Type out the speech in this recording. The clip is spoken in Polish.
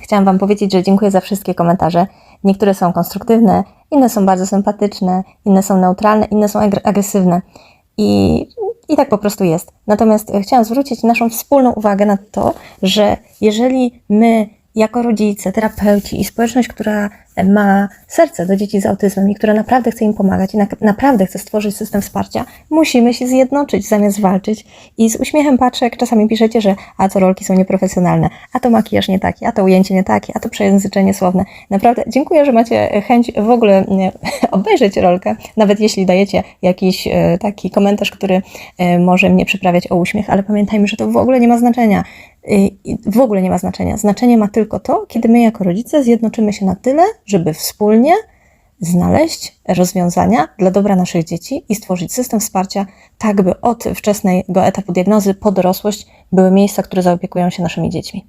Chciałam Wam powiedzieć, że dziękuję za wszystkie komentarze. Niektóre są konstruktywne, inne są bardzo sympatyczne, inne są neutralne, inne są agre- agresywne. I, I tak po prostu jest. Natomiast e, chciałam zwrócić naszą wspólną uwagę na to, że jeżeli my, jako rodzice, terapeuci i społeczność, która ma serce do dzieci z autyzmem i która naprawdę chce im pomagać i na, naprawdę chce stworzyć system wsparcia, musimy się zjednoczyć zamiast walczyć. I z uśmiechem patrzę, jak czasami piszecie, że a to rolki są nieprofesjonalne, a to makijaż nie taki, a to ujęcie nie takie, a to przejęzyczenie słowne. Naprawdę dziękuję, że macie chęć w ogóle obejrzeć rolkę, nawet jeśli dajecie jakiś e, taki komentarz, który e, może mnie przyprawiać o uśmiech, ale pamiętajmy, że to w ogóle nie ma znaczenia. I W ogóle nie ma znaczenia. Znaczenie ma tylko to, kiedy my jako rodzice zjednoczymy się na tyle, żeby wspólnie znaleźć rozwiązania dla dobra naszych dzieci i stworzyć system wsparcia, tak by od wczesnego etapu diagnozy po dorosłość były miejsca, które zaopiekują się naszymi dziećmi.